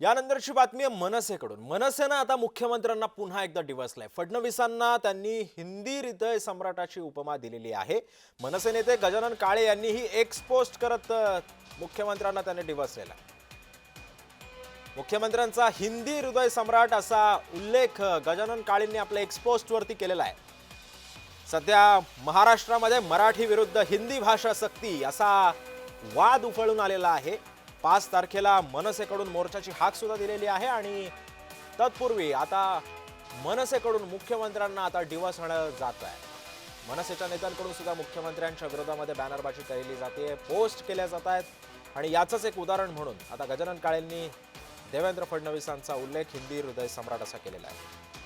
यानंतरची बातमी आहे मनसेकडून. मनसेनं आता मुख्यमंत्र्यांना पुन्हा एकदा डिवसलाय. फडणवीसांना त्यांनी हिंदी हृदय सम्राटाची उपमा दिलेली आहे. मनसे नेते गजानन काळे यांनीही एक्स पोस्ट करत अ, मुख्यमंत्र्यांना त्यांनी डिवसलेला आहे. मुख्यमंत्र्यांचा हिंदी हृदय सम्राट असा उल्लेख अ, गजानन काळेंनी आपल्या एक्स पोस्टवरती केलेला आहे. सध्या महाराष्ट्रामध्ये मराठी विरुद्ध हिंदी भाषा सक्ती असा वाद उफळून आलेला आहे. पाच तारखेला मनसेकडून मोर्चाची हाक सुद्धा दिलेली आहे आणि तत्पूर्वी आता मनसेकडून मुख्यमंत्र्यांना आता डिवसणं जात आहे. मनसेच्या नेत्यांकडून सुद्धा मुख्यमंत्र्यांच्या विरोधामध्ये बॅनरबाजी केली जाते पोस्ट केल्या जात आहेत. आणि याचंच एक उदाहरण म्हणून आता गजानन काळेंनी देवेंद्र फडणवीसांचा उल्लेख हिंदी हृदय सम्राट असा केलेला आहे.